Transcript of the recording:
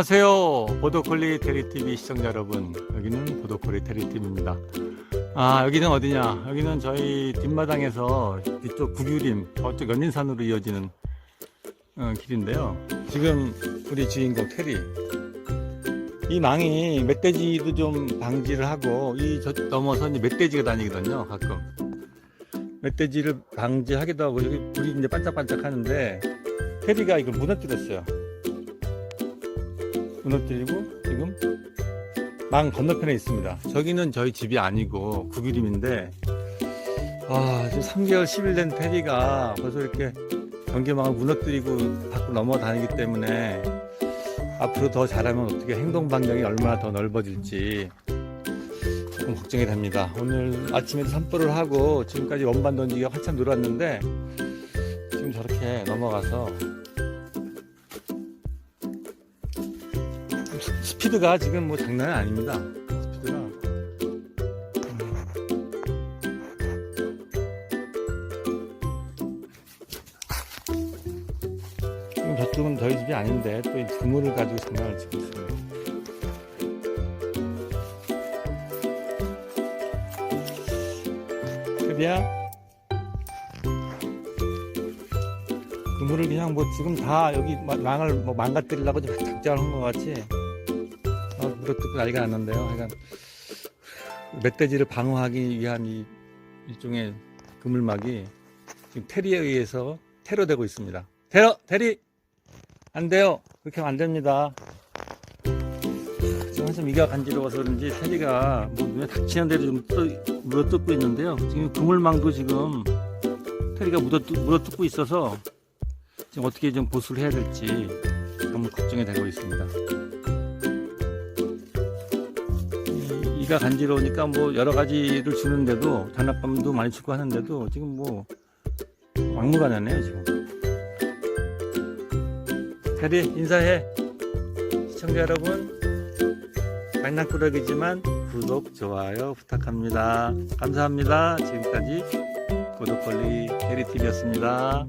안녕하세요. 보도콜리 테리TV 시청자 여러분. 여기는 보도콜리 테리TV입니다. 아, 여기는 어디냐? 여기는 저희 뒷마당에서 이쪽 구규림, 저쪽 연인산으로 이어지는 어, 길인데요. 지금 우리 주인공 테리. 이 망이 멧돼지도 좀 방지를 하고, 이 저 넘어서 이제 멧돼지가 다니거든요, 가끔. 멧돼지를 방지하기도 하고, 여기 불이 이제 반짝반짝 하는데, 테리가 이걸 무너뜨렸어요. 무너뜨리고 지금 망 건너편에 있습니다. 저기는 저희 집이 아니고 구기림인데 아, 지금 3개월 10일 된 테리가 벌써 이렇게 전기망을 무너뜨리고 밖으로 넘어다니기 때문에 앞으로 더 잘하면 어떻게 행동 반경이 얼마나 더 넓어질지 조금 걱정이 됩니다. 오늘 아침에도 산불을 하고 지금까지 원반 던지기가 한참 늘었는데 지금 저렇게 넘어가서 스피드가 지금 뭐 장난이 아닙니다. 스피드가. 지금 저쪽은 저희 집이 아닌데 또이 그물을 가지고 장난을 치고 있어요. 그래야 그물을 그냥 뭐 지금 다 여기 마- 망을 뭐 망가뜨리려고 좀 작정한 것 같이 어, 물어뜯고 난리가 났는데요. 하여간 멧돼지를 방어하기 위한 이 일종의 그물막이 지금 테리에 의해서 테러되고 있습니다. 테러! 테리! 안 돼요! 그렇게 하면 안 됩니다. 지금 한참 이가 간지러워서 그런지 테리가 뭐 눈에 닥치는 대로 좀 뜯- 물어뜯고 있는데요. 지금 그물망도 지금 테리가 물어뜯, 물어뜯고 있어서 지금 어떻게 좀 보수를 해야 될지 너무 걱정이 되고 있습니다. 이- 이가 간지러우니까 뭐 여러 가지를 주는데도 장난감도 많이 주고 하는데도 지금 뭐 막무가내네요 지금. 테리 인사해. 시청자 여러분 장난꾸러기지만 구독 좋아요 부탁합니다. 감사합니다. 지금까지 보도콜리 테리TV였습니다